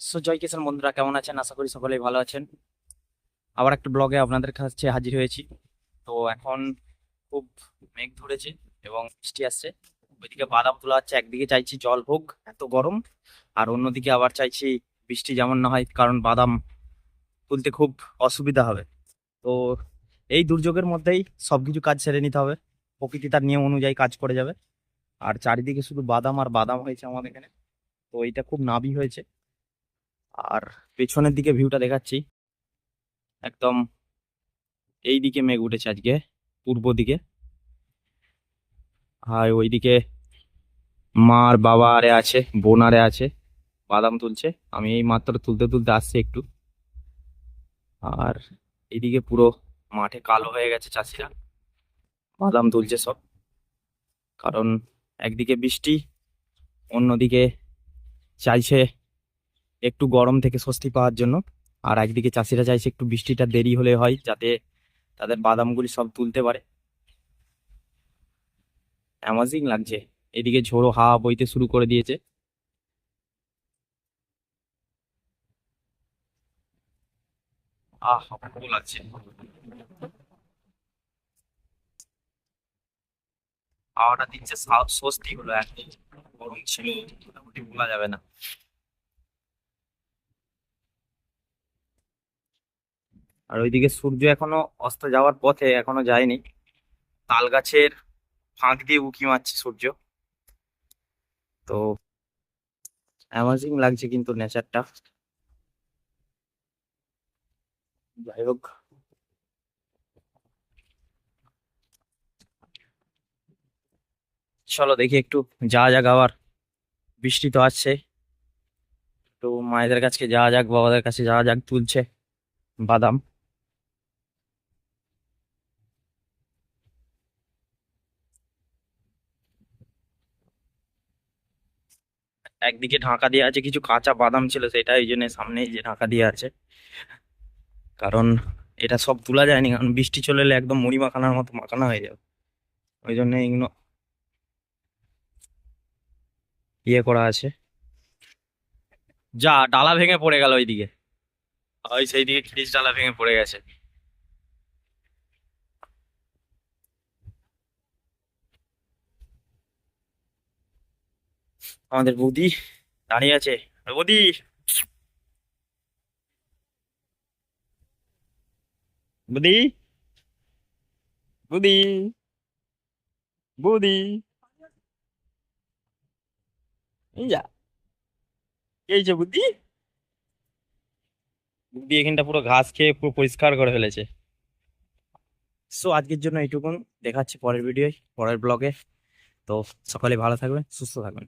So জয় কিষান বন্ধুরা, কেমন আছেন? আশা করি সকলেই ভালো আছেন। আবার একটা ব্লগে আপনাদের কাছে হাজির হয়েছি। তো এখন খুব মেঘ ধরেছে এবং বৃষ্টি আসছে। ওইদিকে বাদাম তোলা হচ্ছে, একদিকে চাইছি জল হোক, এত গরম। আর অন্যদিকে আবার চাইছি বৃষ্টি যেমন না হয়, কারণ বাদাম তুলতে খুব অসুবিধা হবে। তো এই দুর্যোগের মধ্যেই সব কিছু কাজ সেরে নিতে হবে। প্রকৃতি তার নিয়ম অনুযায়ী কাজ করে যাবে। আর চারিদিকে শুধু বাদাম আর বাদাম হয়েছে আমাদের এখানে। তো এইটা খুব নাবি হয়েছে। আর পেছনের দিকে ভিউটা দেখাচ্ছি। একদম এই দিকে মেঘ উঠেছে আজকে, পূর্ব দিকে। আর ওইদিকে মা আর বাবা আরে আছে বোন আরে আছে, বাদাম তুলছে। আমি এই মাত্র তুলতে তুলতে আসছি একটু। আর এইদিকে পুরো মাঠে কালো হয়ে গেছে চাষিরা। বাদাম তুলছে সব। কারণ একদিকে বৃষ্টি, অন্যদিকে চাইছে একটু গরম থেকে স্বস্তি পাওয়ার জন্য। আর একদিকে চাষিরা চাইছে একটু বৃষ্টিটা দেরি হলে হয়, যাতে তাদের বাদামগুলি সব তুলতে পারে। অ্যামাজিং লাগছে। এদিকে ঝোড়ো হাওয়া বইতে শুরু করে দিয়েছে। হাওয়াটা দিচ্ছে স্বস্তি হলো এখন গরম ছিল, মোটামুটি বলা যাবে না। আর ওইদিকে সূর্য এখনও অস্ত যাওয়ার পথে এখনও যায়নি। তাল গাছের ফাঁক দিয়ে উঁকি মারছে সূর্য। তো অ্যামাজিং লাগছে কিন্তু নেচারটা যাই হোক। চলো দেখি একটু যাওয়া যাক আবার বৃষ্টি তো আসছে। তো মায়েদের কাছে যাওয়া যাক, বাবাদের কাছে যাওয়া যাক, তুলছে বাদাম। একদিকে ঢাকা দিয়ে আছে, কিছু কাঁচা বাদাম ছিল সেটা এই জন্য সামনে যে ঢাকা দিয়ে আছে। কারণ এটা সব তোলা যায়নি, কারণ বৃষ্টি চলে এলে একদম মুড়ি মাখানোর মতো মাখানো হয়ে যাবে। ওই জন্য এগুলো ইয়ে করা আছে। যা, ডালা ভেঙে পড়ে গেল ওইদিকে। ওই সেই দিকে খিরিস ডালা ভেঙে পড়ে গেছে। আমাদের বৌদি দাঁড়িয়ে আছে। বৌদি! বৌদি! বৌদি! বৌদি! যে। বুদ্ধি বুদ্ধি এখানটা পুরো ঘাস খেয়ে পুরো পরিষ্কার করে ফেলেছে। সো আজকের জন্য এইটুকুন। দেখাচ্ছি পরের ভিডিও পরের ব্লগে তো সকলে ভালো থাকবেন, সুস্থ থাকবেন।